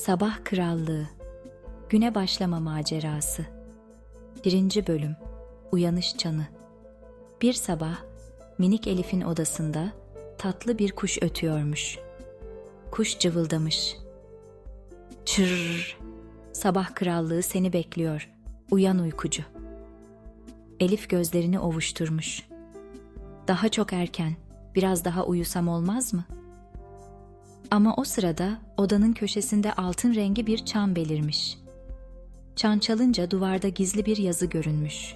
Sabah Krallığı Güne Başlama Macerası 1. Bölüm Uyanış Çanı Bir sabah minik Elif'in odasında tatlı bir kuş ötüyormuş. Kuş cıvıldamış. Çırr! Sabah krallığı seni bekliyor. Uyan uykucu. Elif gözlerini ovuşturmuş. Daha çok erken, biraz daha uyusam olmaz mı?'' Ama o sırada odanın köşesinde altın rengi bir çan belirmiş. Çan çalınca duvarda gizli bir yazı görünmüş.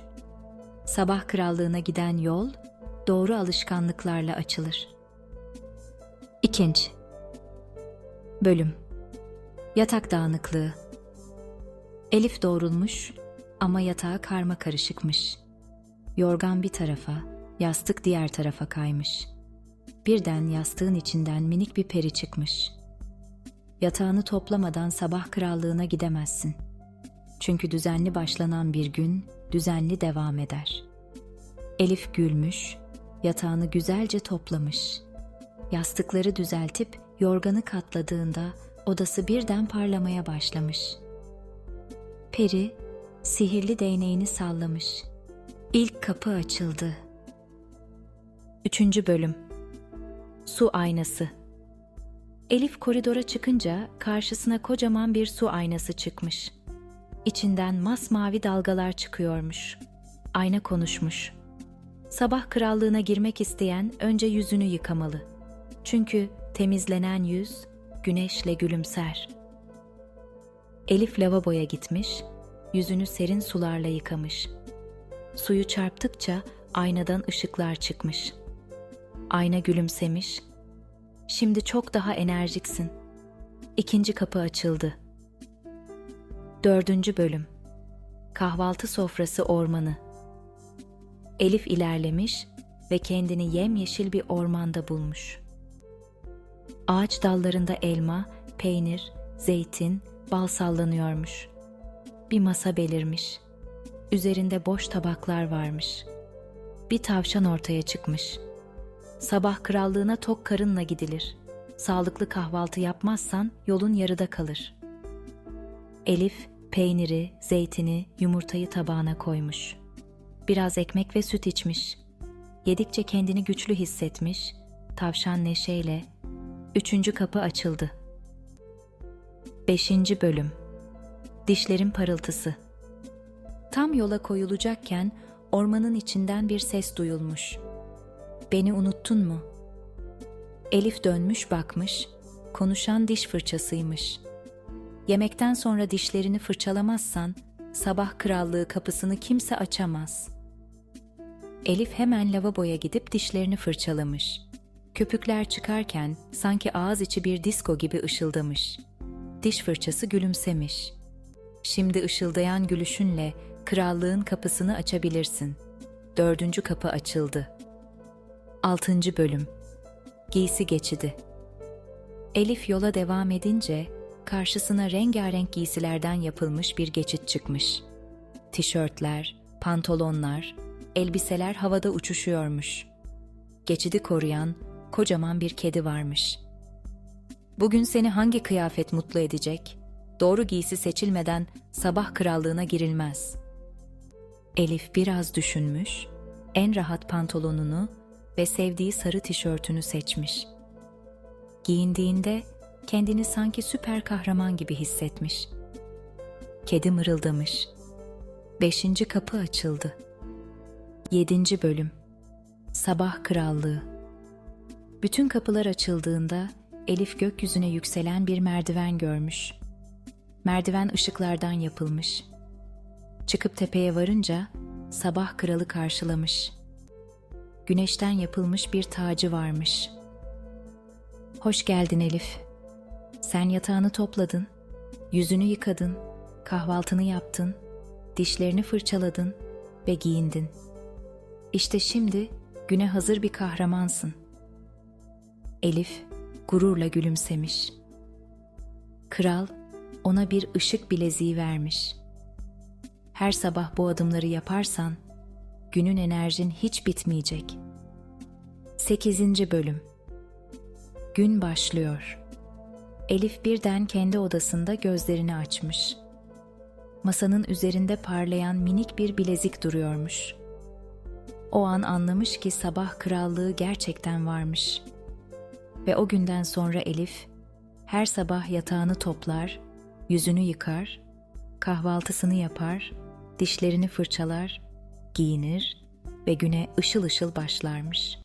Sabah krallığına giden yol doğru alışkanlıklarla açılır. İkinci Bölüm Yatak dağınıklığı Elif doğrulmuş ama yatağı karma karışıkmış. Yorgan bir tarafa, yastık diğer tarafa kaymış.'' Birden yastığın içinden minik bir peri çıkmış. Yatağını toplamadan sabah krallığına gidemezsin. Çünkü düzenli başlanan bir gün düzenli devam eder. Elif gülmüş, yatağını güzelce toplamış. Yastıkları düzeltip yorganı katladığında odası birden parlamaya başlamış. Peri sihirli değneğini sallamış. İlk kapı açıldı. Üçüncü bölüm Su aynası. Elif koridora çıkınca karşısına kocaman bir su aynası çıkmış. İçinden masmavi dalgalar çıkıyormuş. Ayna konuşmuş. Sabah krallığına girmek isteyen önce yüzünü yıkamalı. Çünkü temizlenen yüz güneşle gülümser. Elif lavaboya gitmiş, yüzünü serin sularla yıkamış. Suyu çarptıkça aynadan ışıklar çıkmış.'' Ayna gülümsemiş. Şimdi çok daha enerjiksin. İkinci kapı açıldı. Dördüncü bölüm. Kahvaltı sofrası ormanı. Elif ilerlemiş ve kendini yemyeşil bir ormanda bulmuş. Ağaç dallarında elma, peynir, zeytin, bal sallanıyormuş. Bir masa belirmiş. Üzerinde boş tabaklar varmış. Bir tavşan ortaya çıkmış.'' Sabah krallığına tok karınla gidilir. Sağlıklı kahvaltı yapmazsan yolun yarıda kalır. Elif peyniri, zeytini, yumurtayı tabağına koymuş. Biraz ekmek ve süt içmiş. Yedikçe kendini güçlü hissetmiş. Tavşan neşeyle. Üçüncü kapı açıldı. Beşinci bölüm Dişlerin parıltısı Tam yola koyulacakken ormanın içinden bir ses duyulmuş.'' Beni unuttun mu? Elif dönmüş bakmış, konuşan diş fırçasıymış. Yemekten sonra dişlerini fırçalamazsan sabah krallığı kapısını kimse açamaz. Elif hemen lavaboya gidip dişlerini fırçalamış. Köpükler çıkarken sanki ağız içi bir disko gibi ışıldamış. Diş fırçası gülümsemiş. Şimdi ışıldayan gülüşünle krallığın kapısını açabilirsin. Dördüncü kapı açıldı. 6. Bölüm Giysi Geçidi Elif yola devam edince karşısına rengarenk giysilerden yapılmış bir geçit çıkmış. Tişörtler, pantolonlar, elbiseler havada uçuşuyormuş. Geçidi koruyan kocaman bir kedi varmış. Bugün seni hangi kıyafet mutlu edecek? Doğru giysi seçilmeden sabah krallığına girilmez. Elif biraz düşünmüş, en rahat pantolonunu ve sevdiği sarı tişörtünü seçmiş. Giyindiğinde kendini sanki süper kahraman gibi hissetmiş. Kedi mırıldamış. Beşinci kapı açıldı. Yedinci bölüm Sabah Krallığı Bütün kapılar açıldığında Elif gökyüzüne yükselen bir merdiven görmüş. Merdiven ışıklardan yapılmış. Çıkıp tepeye varınca sabah kralı karşılamış.'' Güneşten yapılmış bir tacı varmış. Hoş geldin Elif. Sen yatağını topladın, yüzünü yıkadın, kahvaltını yaptın, dişlerini fırçaladın ve giyindin. İşte şimdi güne hazır bir kahramansın. Elif gururla gülümsemiş. Kral ona bir ışık bileziği vermiş. Her sabah bu adımları yaparsan günün enerjin hiç bitmeyecek. 8. Bölüm Gün başlıyor. Elif birden kendi odasında gözlerini açmış. Masanın üzerinde parlayan minik bir bilezik duruyormuş. O an anlamış ki sabah krallığı gerçekten varmış. Ve o günden sonra Elif her sabah yatağını toplar, yüzünü yıkar, kahvaltısını yapar, dişlerini fırçalar, giyinir ve güne ışıl ışıl başlarmış.''